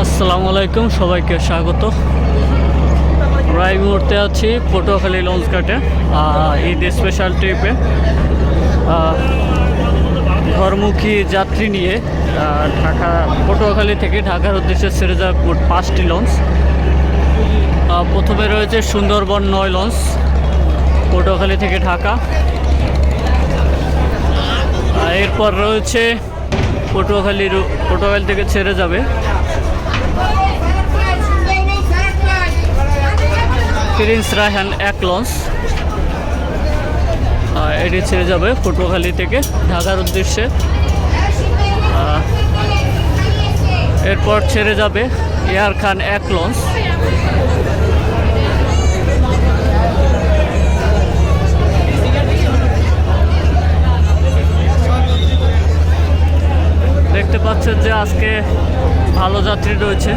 আসসালামু আলাইকুম সবাইকে স্বাগত। আমরা এই মুহূর্তে আছি পটুয়াখালী লঞ্চ ঘাটে আহ, ঈদ স্পেশাল ট্রিপে ঘরমুখী যাত্রী নিয়ে ঢাকা পটুয়াখালী থেকে ঢাকার উদ্দেশ্যে ছেড়ে যাওয়া মোট পাঁচটি লঞ্চ। প্রথমে রয়েছে সুন্দরবন নয় লঞ্চ পটুয়াখালী থেকে ঢাকা। এরপর রয়েছে পটুয়াখালী পটুয়াখালী থেকে ছেড়ে যাবে। প্রিন্স রায়হান এক লঞ্চ এটি ছেড়ে যাবে পটুয়াখালী থেকে ঢাকার উদ্দেশ্যে। এরপর ছেড়ে যাবে এয়ার খান এক লঞ্চ দেখতে পাচ্ছেন যে আজকে ভালো যাত্রী রয়েছে।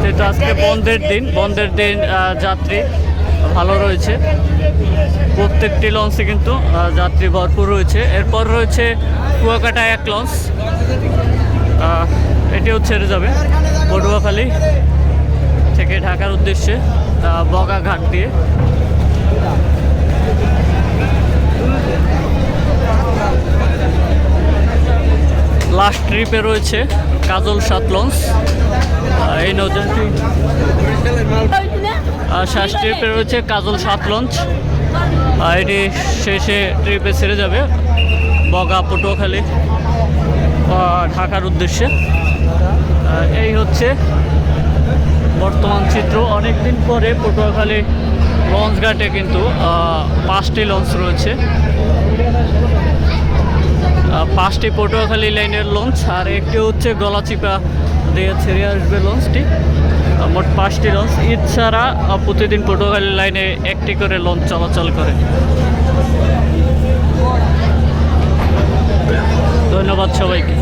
যেহেতু আজকে বন্ধের দিন বন্ধের দিন যাত্রী ভালো রয়েছে। প্রত্যেকটি লঞ্চে কিন্তু যাত্রী ভরপুর রয়েছে। এরপর রয়েছে কুয়াকাটা এক লঞ্চ। এটিও ছেড়ে যাবে পটুয়াখালী থেকে ঢাকার উদ্দেশ্যে বগা ঘাট দিয়ে। লাস্ট ট্রিপে রয়েছে কাজল সাত লঞ্চ এই নৌযানটি শ্বাস ট্রিপে রয়েছে কাজল সাত লঞ্চ এটি শেষে ট্রিপে ছেড়ে যাবে বগা পটুয়াখালী ঢাকার উদ্দেশ্যে। এই হচ্ছে বর্তমান চিত্র। অনেক দিন পরে পটুয়াখালী লঞ্চ ঘাটে কিন্তু পাঁচটি লঞ্চ রয়েছে। পাঁচটি পটুয়াখালী লাইনের লঞ্চ আর একটি হচ্ছে গলাচিপা দিয়ে ছেড়ে আসবে লঞ্চটি মোট পাঁচটি লঞ্চ ঈদ ছাড়া প্রতিদিন পটুয়াখালী লাইনে একটি করে লঞ্চ চলাচল করে। ধন্যবাদ সবাইকে।